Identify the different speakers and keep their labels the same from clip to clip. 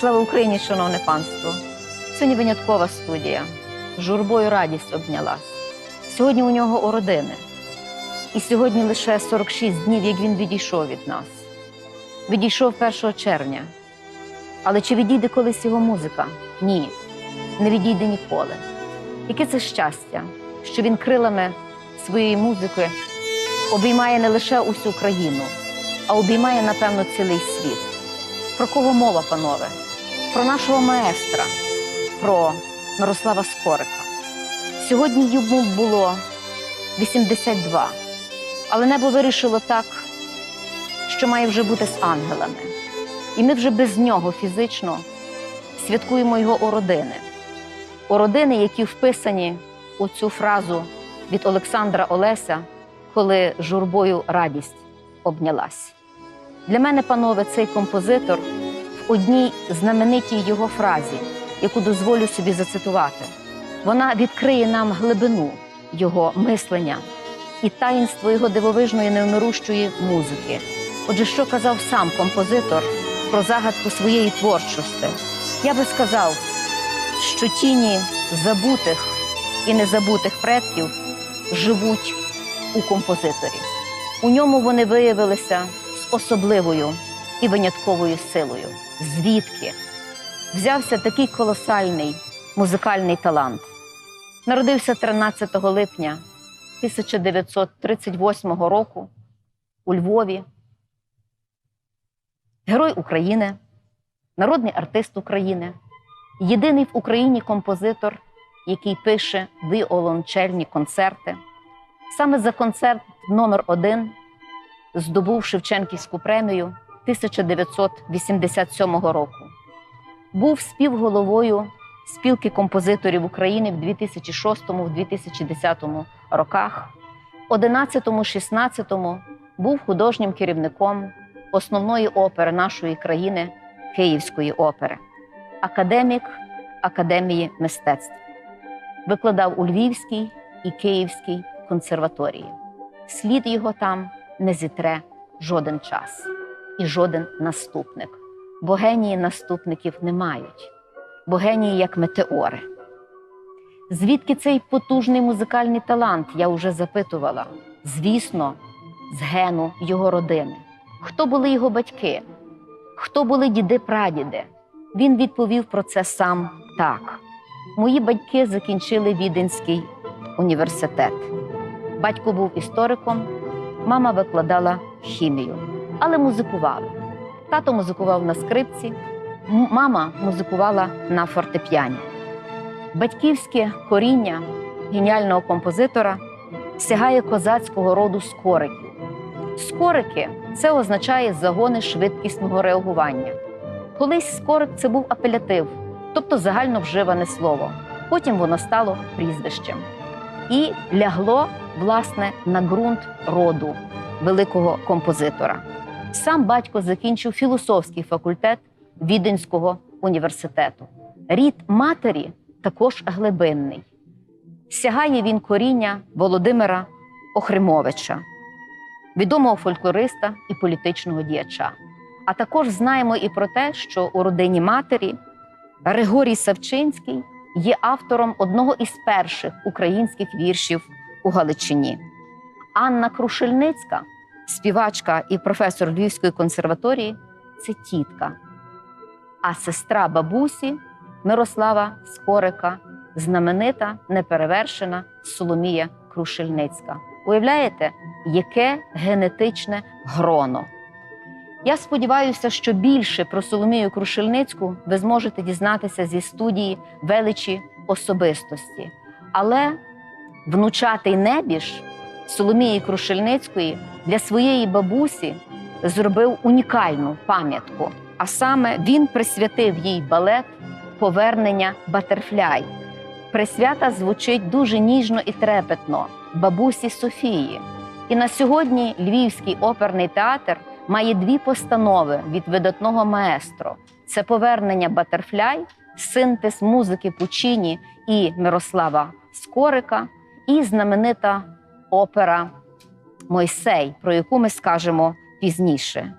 Speaker 1: Слава Україні, шановне панство! Сьогодні виняткова студія. Журбою радість обнялась. Сьогодні у нього у родини. І сьогодні лише 46 днів, як він відійшов від нас. Відійшов 1 червня. Але чи відійде колись його музика? Ні, не відійде ніколи. Яке це щастя, що він крилами своєї музики обіймає не лише усю країну, а обіймає, напевно, цілий світ. Про кого мова, панове? Про нашого маестра, про Мирослава Скорика. Сьогодні йому було 82, але небо вирішило так, що має вже бути з ангелами. І ми вже без нього фізично святкуємо його у родини. У які вписані у цю фразу від Олександра Олеся, коли журбою радість обнялась. Для мене, панове, цей композитор одній знаменитій його фразі, яку дозволю собі зацитувати, вона відкриє нам глибину його мислення і таїнство його дивовижної невмирущої музики. Отже, що казав сам композитор про загадку своєї творчості? Я би сказав, що тіні забутих і незабутих предків живуть у композиторі. У ньому вони виявилися з особливою і винятковою силою. Звідки взявся такий колосальний музикальний талант? Народився 13 липня 1938 року у Львові. Герой України, народний артист України, єдиний в Україні композитор, який пише віолончельні концерти. Саме за концерт номер один здобув Шевченківську премію 1987 року. Був співголовою спілки композиторів України в 2006-2010 роках. В 11-16 був художнім керівником основної опери нашої країни Київської опери, академік Академії мистецтв. Викладав у Львівській і Київській консерваторії. Слід його там не зітре жоден час і жоден наступник, бо генії наступників не мають, бо генії як метеори. Звідки цей потужний музикальний талант, я вже запитувала. Звісно, з гену його родини. Хто були його батьки? Хто були діди-прадіди? Він відповів про це сам так. Мої батьки закінчили Віденський університет. Батько був істориком, мама викладала хімію, але музикували. Тато музикував на скрипці, мама музикувала на фортепіані. Батьківське коріння геніального композитора сягає козацького роду скориків. Скорики це означає загони швидкісного реагування. Колись скорик це був апелятив, тобто загально вживане слово. Потім воно стало прізвищем і лягло власне на ґрунт роду великого композитора. Сам батько закінчив філософський факультет Віденського університету. Рід матері також глибинний. Сягає він коріння Володимира Охримовича, відомого фольклориста і політичного діяча. А також знаємо і про те, що у родині матері Григорій Савчинський є автором одного із перших українських віршів у Галичині. Анна Крушельницька, співачка і професор Львівської консерваторії, це тітка. А сестра бабусі Мирослава Скорика, знаменита, неперевершена Соломія Крушельницька. Уявляєте, яке генетичне гроно? Я сподіваюся, що більше про Соломію Крушельницьку ви зможете дізнатися зі студії величі особистості. Але внучатий небіж Соломії Крушельницької для своєї бабусі зробив унікальну пам'ятку. А саме він присвятив їй балет Повернення Батерфляй. Присвята звучить дуже ніжно і трепетно бабусі Софії. І на сьогодні Львівський оперний театр має дві постанови від видатного маестро: це повернення Батерфляй, синтез музики Пучині і Мирослава Скорика, і знаменита опера Мойсей, про яку ми скажемо пізніше.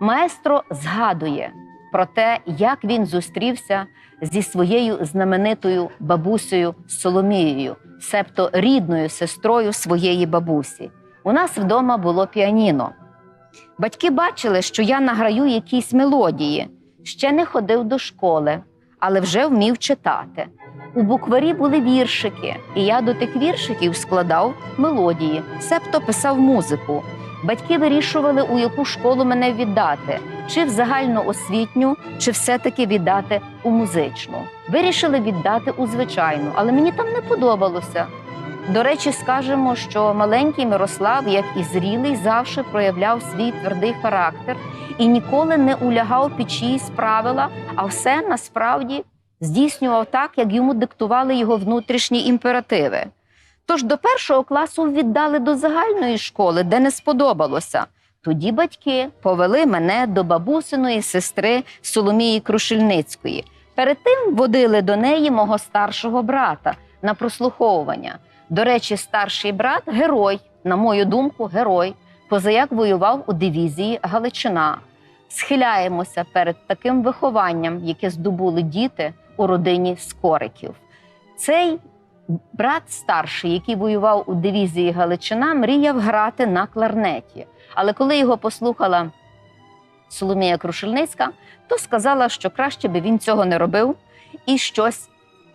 Speaker 1: Маестро згадує про те, як він зустрівся зі своєю знаменитою бабусею Соломією, себто рідною сестрою своєї бабусі. У нас вдома було піаніно. Батьки бачили, що я награю якісь мелодії, ще не ходив до школи, але вже вмів читати. У букварі були віршики, і я до тих віршиків складав мелодії, себто писав музику. Батьки вирішували, у яку школу мене віддати, чи в загальноосвітню, чи все-таки віддати у музичну. Вирішили віддати у звичайну, але мені там не подобалося. До речі, скажемо, що маленький Мирослав, як і зрілий, завжди проявляв свій твердий характер і ніколи не улягав під чиїсь правила, а все насправді здійснював так, як йому диктували його внутрішні імперативи. Тож до першого класу віддали до загальної школи, де не сподобалося. Тоді батьки повели мене до бабусиної сестри Соломії Крушельницької. Перед тим водили до неї мого старшого брата на прослуховування. До речі, старший брат герой, на мою думку, герой. Позаяк воював у дивізії Галичина. Схиляємося перед таким вихованням, яке здобули діти у родині Скориків. Цей брат старший, який воював у дивізії Галичина, мріяв грати на кларнеті. Але коли його послухала Соломія Крушельницька, то сказала, що краще би він цього не робив і щось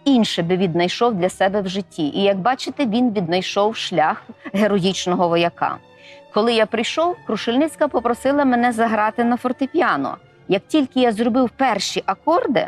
Speaker 1: інше би віднайшов для себе в житті. І як бачите, він віднайшов шлях героїчного вояка. Коли я прийшов, Крушельницька попросила мене заграти на фортепіано. Як тільки я зробив перші акорди,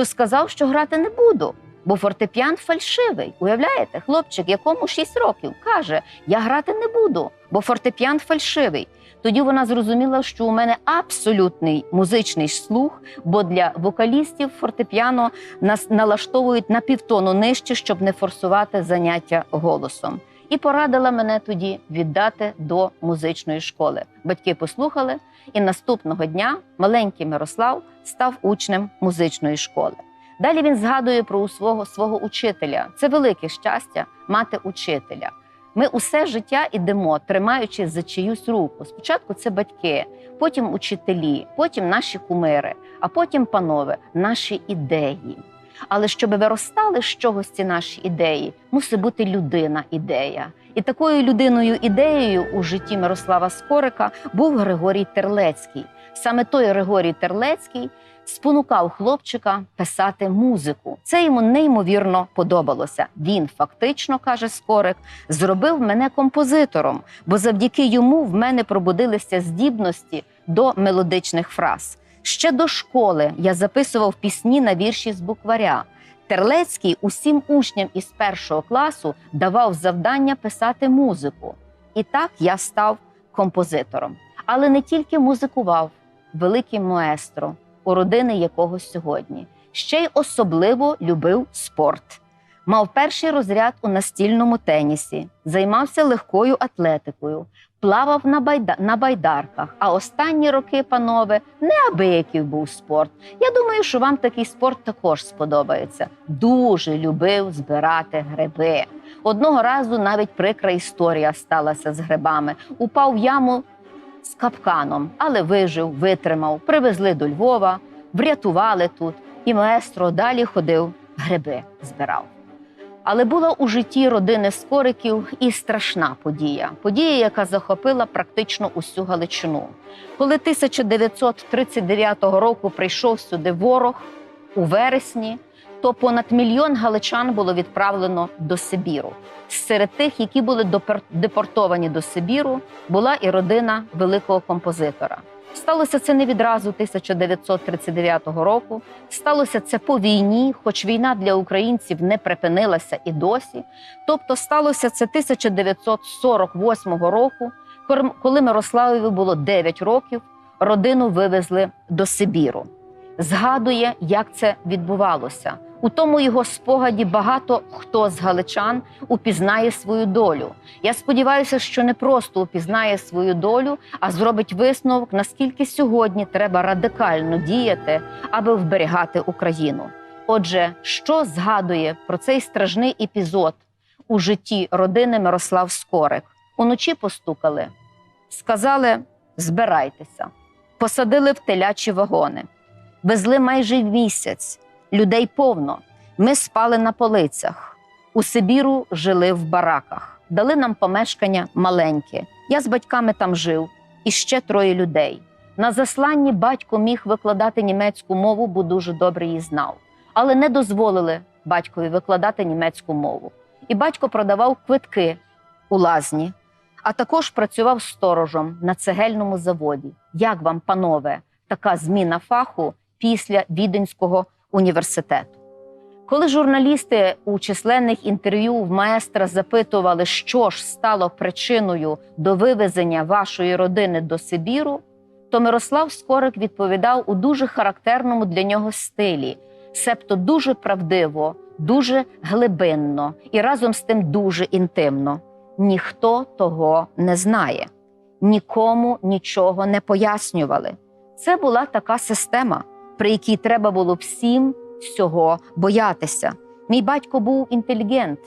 Speaker 1: то сказав, що грати не буду, бо фортепіан фальшивий. Уявляєте, хлопчик, якому 6 років, каже: Я грати не буду, бо фортепіан фальшивий. Тоді вона зрозуміла, що у мене абсолютний музичний слух, бо для вокалістів фортепіано нас налаштовують на півтону нижче, щоб не форсувати заняття голосом. І порадила мене тоді віддати до музичної школи. Батьки послухали, і наступного дня маленький Мирослав став учнем музичної школи. Далі він згадує про свого свого учителя. Це велике щастя мати учителя. Ми усе життя ідемо, тримаючись за чиюсь руку. Спочатку це батьки, потім учителі, потім наші кумири, а потім, панове, наші ідеї. Але щоб виростали з чогось ці наші ідеї, мусить бути людина ідея. І такою людиною ідеєю у житті Мирослава Скорика був Григорій Терлецький. Саме той Григорій Терлецький спонукав хлопчика писати музику. Це йому неймовірно подобалося. Він фактично каже Скорик, зробив мене композитором, бо завдяки йому в мене пробудилися здібності до мелодичних фраз. Ще до школи я записував пісні на вірші з букваря. Терлецький усім учням із першого класу давав завдання писати музику. І так я став композитором. Але не тільки музикував, великий маестро, у родини якого сьогодні. Ще й особливо любив спорт. Мав перший розряд у настільному тенісі, займався легкою атлетикою, плавав на, байда... на байдарках. А останні роки, панове, неабиякий був спорт. Я думаю, що вам такий спорт також сподобається. Дуже любив збирати гриби. Одного разу навіть прикра історія сталася з грибами. Упав в яму з капканом, але вижив, витримав, привезли до Львова, врятували тут, і маестро далі ходив, гриби збирав. Але була у житті родини Скориків і страшна подія. Подія, яка захопила практично усю Галичину. Коли 1939 року прийшов сюди ворог у вересні, то понад мільйон галичан було відправлено до Сибіру. Серед тих, які були депортовані до Сибіру, була і родина великого композитора. Сталося це не відразу 1939 року. Сталося це по війні, хоч війна для українців не припинилася і досі. Тобто сталося це 1948 року, коли Мирославові було 9 років, родину вивезли до Сибіру. Згадує, як це відбувалося. У тому його спогаді багато хто з галичан упізнає свою долю. Я сподіваюся, що не просто упізнає свою долю, а зробить висновок, наскільки сьогодні треба радикально діяти, аби вберігати Україну. Отже, що згадує про цей стражний епізод у житті родини Мирослав Скорик? Уночі постукали, сказали: збирайтеся, посадили в телячі вагони. Везли майже місяць, людей повно. Ми спали на полицях. У Сибіру жили в бараках, дали нам помешкання маленьке. Я з батьками там жив, і ще троє людей. На засланні батько міг викладати німецьку мову, бо дуже добре її знав, але не дозволили батькові викладати німецьку мову. І батько продавав квитки у лазні, а також працював сторожем на цегельному заводі. Як вам, панове, така зміна фаху після Віденського університету? Коли журналісти у численних інтерв'ю в маестра запитували, що ж стало причиною до вивезення вашої родини до Сибіру, то Мирослав Скорик відповідав у дуже характерному для нього стилі, себто дуже правдиво, дуже глибинно і разом з тим дуже інтимно. Ніхто того не знає, нікому нічого не пояснювали. Це була така система, при якій треба було всім всього боятися. Мій батько був інтелігент,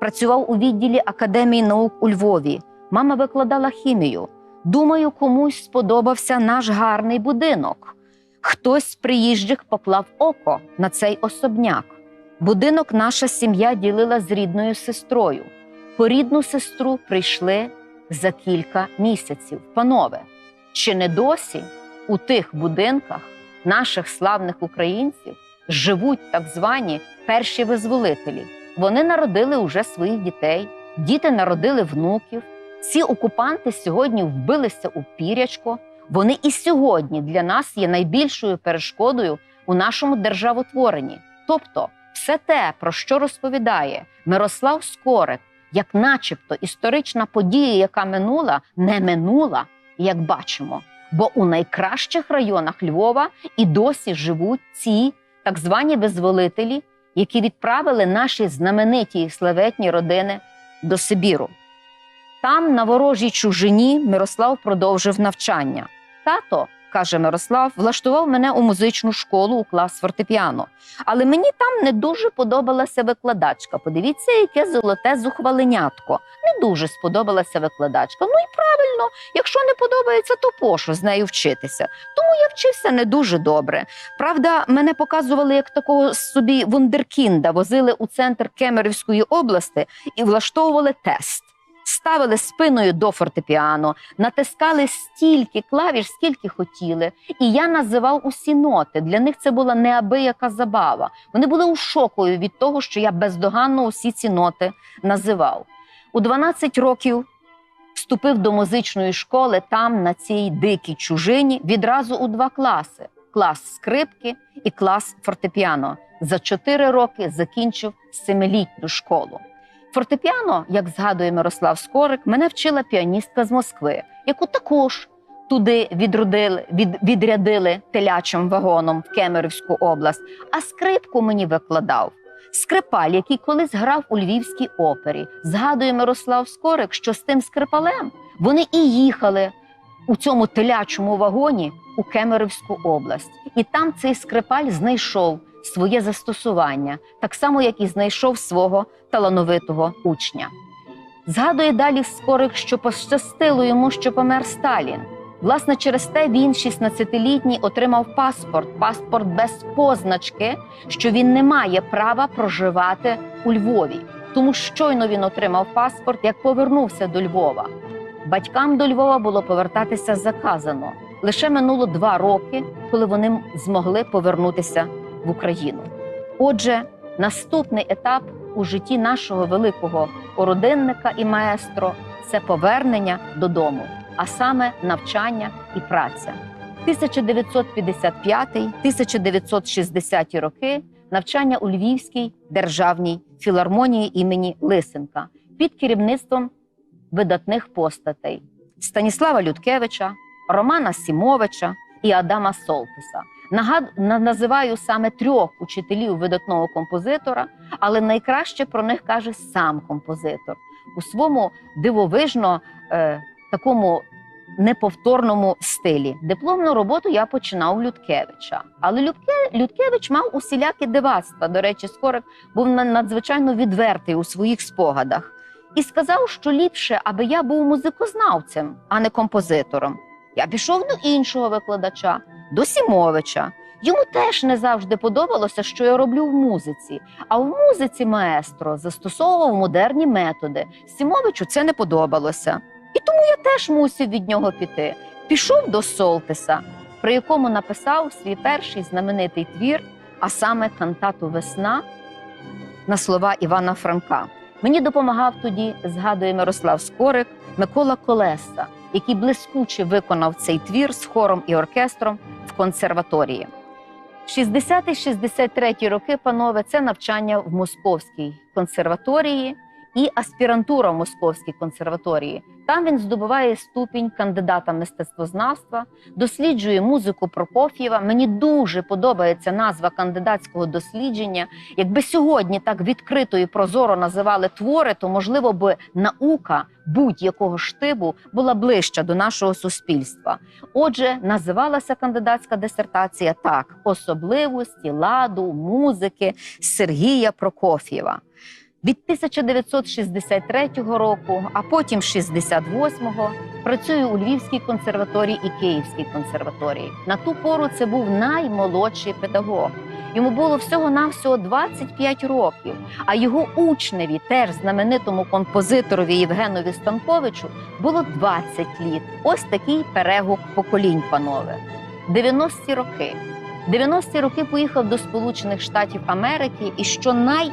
Speaker 1: працював у відділі Академії наук у Львові. Мама викладала хімію. Думаю, комусь сподобався наш гарний будинок. Хтось з приїжджих поклав око на цей особняк. Будинок наша сім'я ділила з рідною сестрою. По рідну сестру прийшли за кілька місяців. Панове, чи не досі у тих будинках наших славних українців живуть так звані перші визволителі? Вони народили уже своїх дітей, діти народили внуків. Ці окупанти сьогодні вбилися у пірячко. Вони і сьогодні для нас є найбільшою перешкодою у нашому державотворенні. Тобто, все те, про що розповідає Мирослав Скорик, як начебто історична подія, яка минула, не минула, як бачимо. Бо у найкращих районах Львова і досі живуть ці так звані визволителі, які відправили наші знамениті і славетні родини до Сибіру. Там, на ворожій чужині, Мирослав продовжив навчання. Тато, каже Мирослав, влаштував мене у музичну школу у клас фортепіано. Але мені там не дуже подобалася викладачка. Подивіться, яке золоте зухваленятко. Не дуже сподобалася викладачка. Ну і правильно, якщо не подобається, то пощо з нею вчитися. Тому я вчився не дуже добре. Правда, мене показували як такого собі вундеркінда, возили у центр Кемерівської області і влаштовували тест. Ставили спиною до фортепіано, натискали стільки клавіш, скільки хотіли. І я називав усі ноти. Для них це була неабияка забава. Вони були у шоку від того, що я бездоганно усі ці ноти називав. У 12 років вступив до музичної школи там, на цій дикій чужині, відразу у два класи: клас скрипки і клас фортепіано. За 4 роки закінчив семилітню школу. Фортепіано, як згадує Мирослав Скорик, мене вчила піаністка з Москви, яку також туди відродили, від, відрядили телячим вагоном в Кемерівську область. А скрипку мені викладав скрипаль, який колись грав у Львівській опері. Згадує Мирослав Скорик, що з тим скрипалем вони і їхали у цьому телячому вагоні у Кемерівську область. І там цей скрипаль знайшов своє застосування, так само, як і знайшов свого талановитого учня. Згадує далі Скорик, що пощастило йому, що помер Сталін. Власне, через те він, 16-літній, отримав паспорт, паспорт без позначки, що він не має права проживати у Львові. Тому щойно він отримав паспорт, як повернувся до Львова. Батькам до Львова було повертатися заказано. Лише минуло два роки, коли вони змогли повернутися в Україну. Отже, наступний етап у житті нашого великого родинника і маестро це повернення додому, а саме навчання і праця. 1955-1960 роки навчання у Львівській державній філармонії імені Лисенка під керівництвом видатних постатей Станіслава Людкевича, Романа Сімовича і Адама Солтиса. Нагад... називаю саме трьох учителів видатного композитора, але найкраще про них каже сам композитор у своєму дивовижно е, такому неповторному стилі. Дипломну роботу я починав Людкевича, але Людке... Людкевич мав усілякі дивацтва. До речі, Скорик був на- надзвичайно відвертий у своїх спогадах і сказав, що ліпше, аби я був музикознавцем, а не композитором. Я пішов до іншого викладача, до Сімовича. Йому теж не завжди подобалося, що я роблю в музиці. А в музиці маестро застосовував модерні методи. Сімовичу це не подобалося. І тому я теж мусив від нього піти. Пішов до Солтиса, при якому написав свій перший знаменитий твір, а саме кантату Весна на слова Івана Франка. Мені допомагав тоді, згадує Мирослав Скорик, Микола Колеса, який блискуче виконав цей твір з хором і оркестром в консерваторії. 60-63 роки, панове, це навчання в Московській консерваторії і аспірантура в Московській консерваторії. Там він здобуває ступінь кандидата мистецтвознавства, досліджує музику Прокоф'єва. Мені дуже подобається назва кандидатського дослідження. Якби сьогодні так відкрито і прозоро називали твори, то можливо би наука будь-якого штибу була ближча до нашого суспільства. Отже, називалася кандидатська дисертація так: особливості ладу, музики Сергія Прокоф'єва. Від 1963 року, а потім 68-го, працюю у Львівській консерваторії і Київській консерваторії. На ту пору це був наймолодший педагог. Йому було всього-навсього 25 років, а його учневі, теж знаменитому композиторові Євгенові Станковичу, було 20 літ. Ось такий перегук поколінь, панове. 90-ті роки. 90-ті роки поїхав до Сполучених Штатів Америки, і що най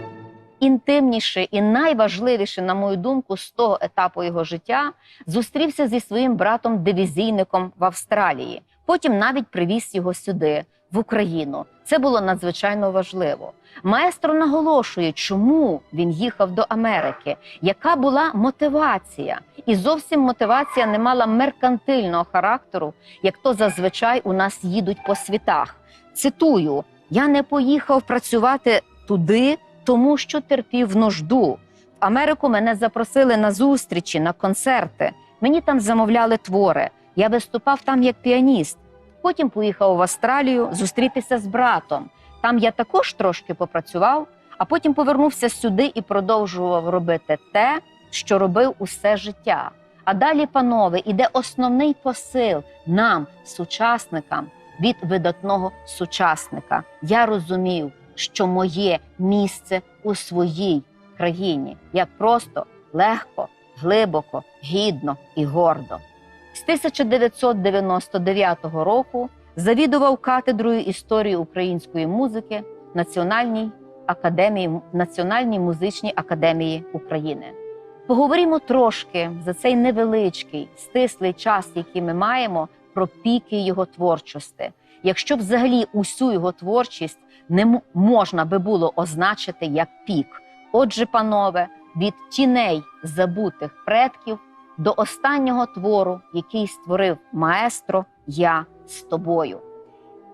Speaker 1: інтимніше і найважливіше, на мою думку, з того етапу його життя зустрівся зі своїм братом-дивізійником в Австралії. Потім навіть привіз його сюди, в Україну. Це було надзвичайно важливо. Маестро наголошує, чому він їхав до Америки, яка була мотивація, і зовсім мотивація не мала меркантильного характеру, як то зазвичай у нас їдуть по світах. Цитую: я не поїхав працювати туди, тому що терпів нужду. В Америку мене запросили на зустрічі, на концерти. Мені там замовляли твори. Я виступав там як піаніст. Потім поїхав в Австралію зустрітися з братом. Там я також трошки попрацював, а потім повернувся сюди і продовжував робити те, що робив усе життя. А далі, панове, іде основний посил нам, сучасникам, від видатного сучасника. Я розумів, що моє місце у своїй країні як просто легко, глибоко, гідно і гордо. З 1999 року завідував кафедрою історії української музики Національній академії Національній музичній академії України. Поговоримо трошки за цей невеличкий стислий час, який ми маємо, про піки його творчості. Якщо взагалі усю його творчість не можна би було означити як пік. Отже, панове, від тіней забутих предків до останнього твору, який створив маестро Я з тобою.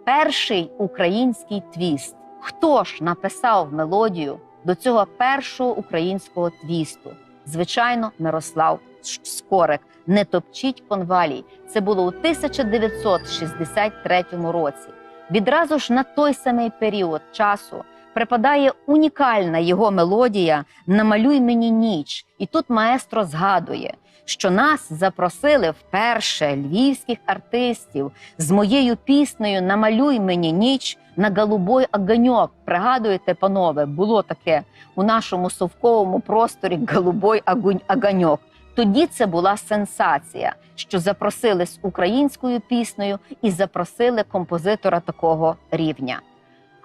Speaker 1: Перший український твіст. Хто ж написав мелодію до цього першого українського твісту? Звичайно, Мирослав Скорик. Не топчіть конвалій. Це було у 1963 році. Відразу ж на той самий період часу припадає унікальна його мелодія Намалюй мені ніч. І тут маестро згадує, що нас запросили вперше львівських артистів з моєю піснею Намалюй мені ніч на голубой огоньок. Пригадуєте, панове, було таке у нашому совковому просторі голубой огонь- огоньок. Тоді це була сенсація, що запросили з українською піснею і запросили композитора такого рівня.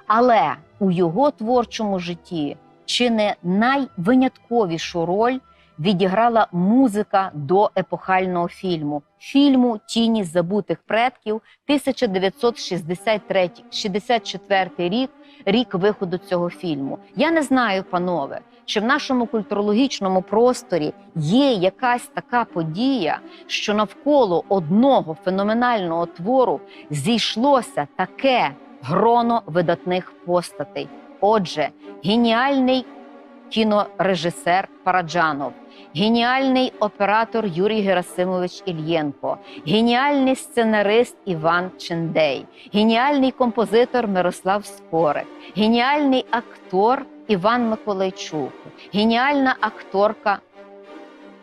Speaker 1: Але у його творчому житті чи не найвинятковішу роль відіграла музика до епохального фільму фільму Тіні забутих предків 1964 рік, рік виходу цього фільму. Я не знаю, панове, чи в нашому культурологічному просторі є якась така подія, що навколо одного феноменального твору зійшлося таке гроно видатних постатей. Отже, геніальний кінорежисер Параджанов, геніальний оператор Юрій Герасимович Ільєнко, геніальний сценарист Іван Чендей, геніальний композитор Мирослав Скорик, геніальний актор Іван Миколайчук, геніальна акторка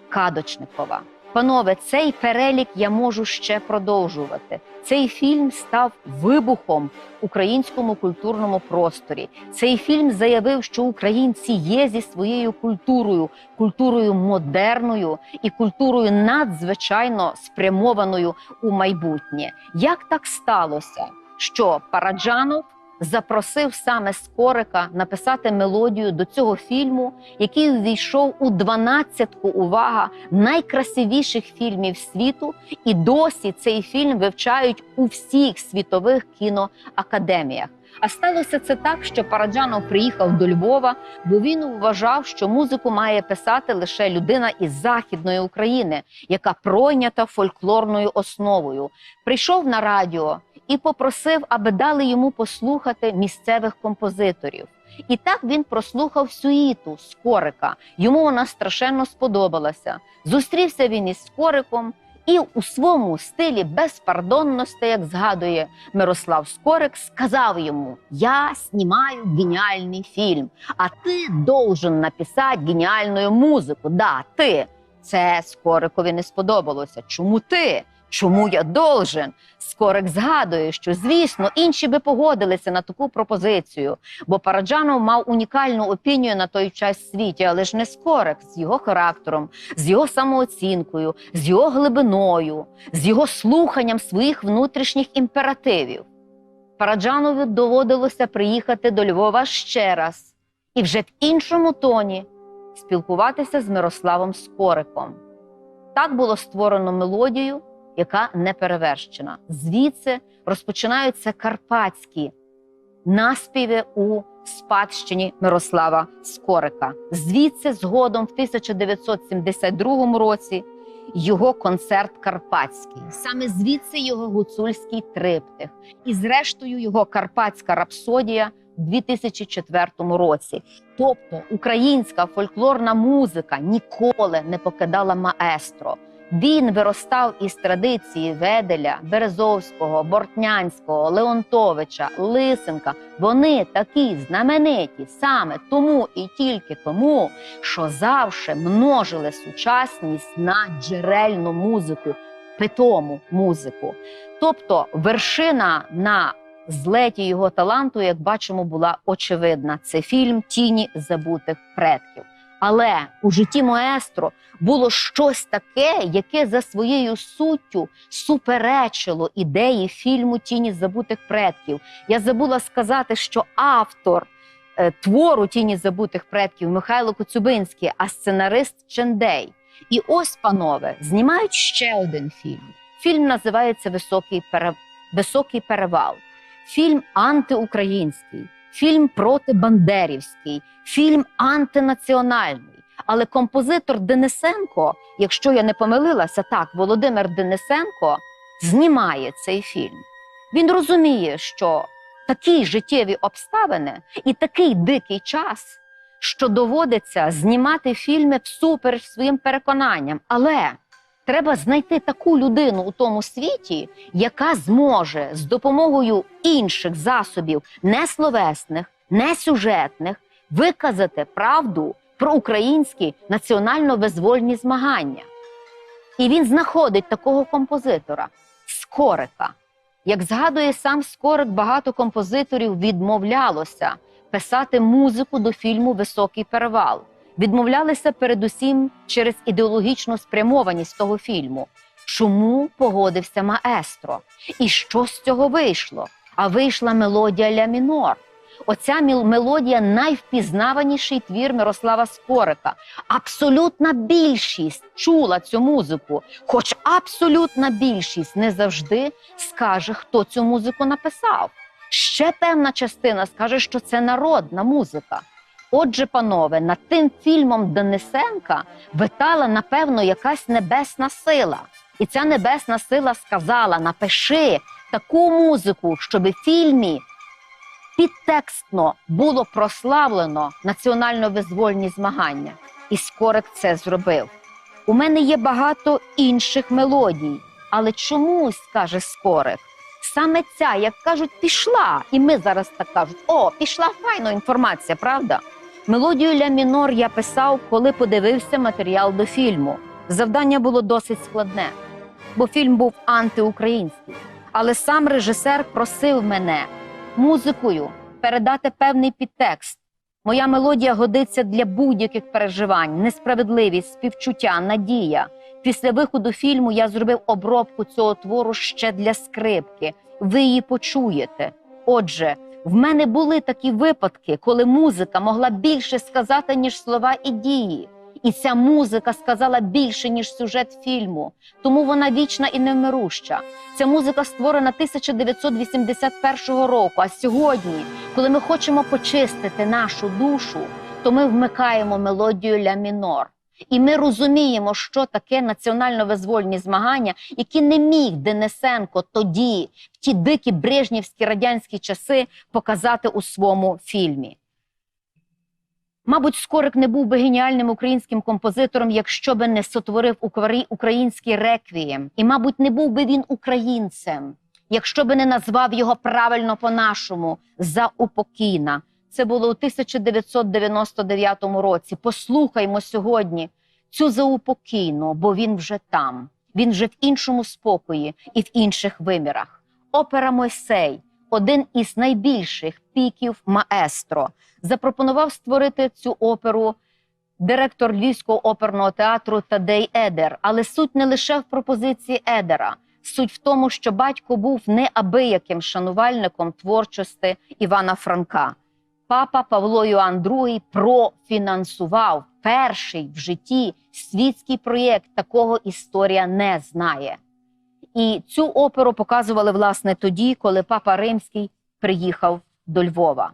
Speaker 1: Кадочникова. Панове, цей перелік я можу ще продовжувати. Цей фільм став вибухом в українському культурному просторі. Цей фільм заявив, що українці є зі своєю культурою, культурою модерною і культурою надзвичайно спрямованою у майбутнє. Як так сталося, що Параджанов запросив саме Скорика написати мелодію до цього фільму, який увійшов у дванадцятку увага найкрасивіших фільмів світу, і досі цей фільм вивчають у всіх світових кіноакадеміях. А сталося це так, що Параджанов приїхав до Львова, бо він вважав, що музику має писати лише людина із західної України, яка пройнята фольклорною основою. Прийшов на радіо і попросив, аби дали йому послухати місцевих композиторів. І так він прослухав сюїту Скорика. Йому вона страшенно сподобалася. Зустрівся він із Скориком і у своєму стилі безпардонності, як згадує Мирослав Скорик, сказав йому: Я знімаю геніальний фільм, а ти должен написати геніальну музику. Да, ти. Це Скорикові не сподобалося. Чому ти? Чому я должен? Скорик згадує, що звісно інші би погодилися на таку пропозицію, бо Параджанов мав унікальну опінію на той час світі, але ж не Скорик з його характером, з його самооцінкою, з його глибиною, з його слуханням своїх внутрішніх імперативів. Параджанові доводилося приїхати до Львова ще раз і вже в іншому тоні спілкуватися з Мирославом Скориком. Так було створено мелодію яка не перевершена. Звідси розпочинаються карпатські наспіви у спадщині Мирослава Скорика. Звідси, згодом, в 1972 році, його концерт Карпатський. Саме звідси його гуцульський триптих, і, зрештою, його карпатська рапсодія. У 2004 році, тобто українська фольклорна музика ніколи не покидала маестро. Він виростав із традиції Веделя, Березовського, Бортнянського, Леонтовича, Лисенка. Вони такі знамениті саме тому і тільки тому, що завше множили сучасність на джерельну музику, питому музику. Тобто вершина на злеті його таланту, як бачимо, була очевидна. Це фільм Тіні забутих предків. Але у житті маестро було щось таке, яке за своєю суттю суперечило ідеї фільму Тіні забутих предків. Я забула сказати, що автор е, твору Тіні забутих предків Михайло Коцюбинський, а сценарист Чендей. І ось, панове, знімають ще один фільм. Фільм називається Високий, пере... Високий перевал. Фільм антиукраїнський, фільм протибандерівський, фільм антинаціональний. Але композитор Денисенко, якщо я не помилилася, так Володимир Денисенко знімає цей фільм. Він розуміє, що такі життєві обставини і такий дикий час, що доводиться знімати фільми всупереч своїм переконанням. Але треба знайти таку людину у тому світі, яка зможе з допомогою інших засобів, не словесних, не сюжетних, виказати правду про українські національно-визвольні змагання. І він знаходить такого композитора Скорика. Як згадує сам Скорик, багато композиторів відмовлялося писати музику до фільму Високий перевал. Відмовлялися передусім через ідеологічну спрямованість того фільму. Чому погодився маестро? І що з цього вийшло? А вийшла мелодія ля мінор. Оця мелодія найвпізнаваніший твір Мирослава Скорика. Абсолютна більшість чула цю музику, хоч абсолютна більшість не завжди скаже, хто цю музику написав. Ще певна частина скаже, що це народна музика. Отже, панове, над тим фільмом Денисенка витала, напевно, якась небесна сила. І ця небесна сила сказала: напиши таку музику, щоб в фільмі підтекстно було прославлено національно-визвольні змагання, і Скорик це зробив. У мене є багато інших мелодій, але чомусь каже Скорик, саме ця, як кажуть, пішла. І ми зараз так кажуть: о, пішла файна інформація, правда? Мелодію ля мінор я писав, коли подивився матеріал до фільму. Завдання було досить складне, бо фільм був антиукраїнський. Але сам режисер просив мене музикою передати певний підтекст. Моя мелодія годиться для будь-яких переживань, несправедливість, співчуття, надія. Після виходу фільму я зробив обробку цього твору ще для скрипки. Ви її почуєте. Отже, в мене були такі випадки, коли музика могла більше сказати, ніж слова і дії. І ця музика сказала більше, ніж сюжет фільму. Тому вона вічна і невмируща. Ця музика створена 1981 року. А сьогодні, коли ми хочемо почистити нашу душу, то ми вмикаємо мелодію ля мінор. І ми розуміємо, що таке національно-визвольні змагання, які не міг Денисенко тоді, в ті дикі брежнівські радянські часи, показати у своєму фільмі. Мабуть, Скорик не був би геніальним українським композитором, якщо би не сотворив украї- український реквієм. І, мабуть, не був би він українцем, якщо би не назвав його правильно по-нашому за упокійна. Це було у 1999 році. Послухаймо сьогодні цю заупокійну, бо він вже там. Він вже в іншому спокої і в інших вимірах. Опера Мойсей один із найбільших піків маестро. Запропонував створити цю оперу директор Львівського оперного театру Тадей Едер. Але суть не лише в пропозиції Едера. Суть в тому, що батько був неабияким шанувальником творчості Івана Франка. Папа Павло Йоанн II профінансував перший в житті світський проєкт. Такого історія не знає. І цю оперу показували власне тоді, коли папа Римський приїхав до Львова.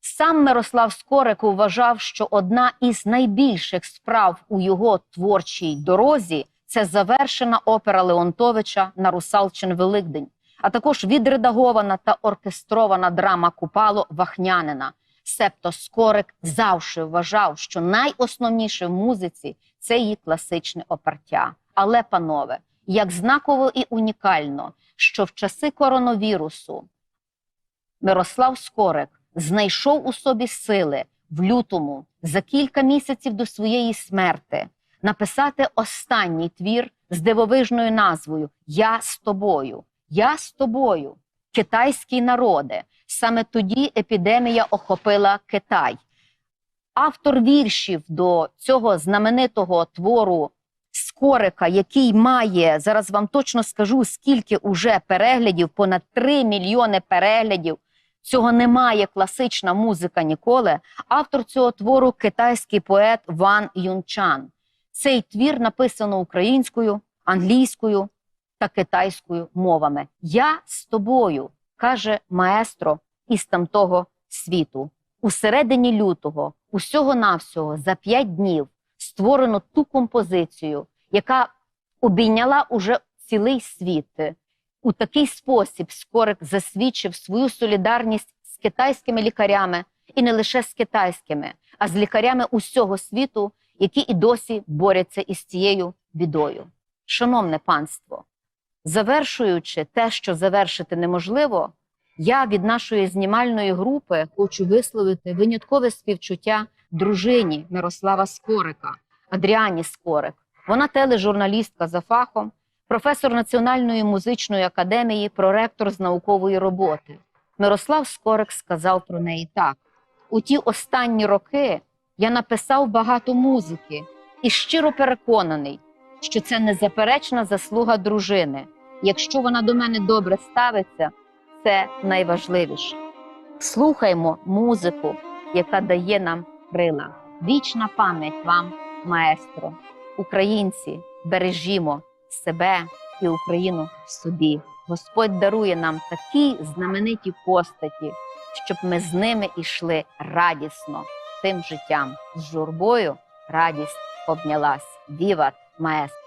Speaker 1: Сам Мирослав Скорик вважав, що одна із найбільших справ у його творчій дорозі це завершена опера Леонтовича на Русалчин Великдень, а також відредагована та оркестрована драма Купало Вахнянина. Себто Скорик завжди вважав, що найосновніше в музиці це її класичне опертя. Але, панове, як знаково і унікально, що в часи коронавірусу Мирослав Скорик знайшов у собі сили в лютому за кілька місяців до своєї смерти написати останній твір з дивовижною назвою Я з тобою. Я з тобою, китайський народе. Саме тоді епідемія охопила Китай. Автор віршів до цього знаменитого твору Скорика, який має, зараз вам точно скажу, скільки уже переглядів, понад 3 мільйони переглядів. Цього немає класична музика ніколи. Автор цього твору китайський поет Ван Юнчан. Цей твір написано українською, англійською та китайською мовами. Я з тобою, каже маестро із тамтого світу. У середині лютого, усього навсього за п'ять днів створено ту композицію, яка обійняла уже цілий світ. У такий спосіб Скорик засвідчив свою солідарність з китайськими лікарями і не лише з китайськими, а з лікарями усього світу, які і досі борються із цією бідою. Шановне панство, завершуючи те, що завершити неможливо, я від нашої знімальної групи хочу висловити виняткове співчуття дружині Мирослава Скорика, Адріані Скорик. Вона тележурналістка за фахом, професор Національної музичної академії, проректор з наукової роботи. Мирослав Скорик сказав про неї так: у ті останні роки я написав багато музики і щиро переконаний, що це незаперечна заслуга дружини. Якщо вона до мене добре ставиться, це найважливіше. Слухаймо музику, яка дає нам крила. Вічна пам'ять вам, маестро. Українці, бережімо себе і Україну собі. Господь дарує нам такі знамениті постаті, щоб ми з ними йшли радісно тим життям. З журбою радість обнялась. Віват, маестро!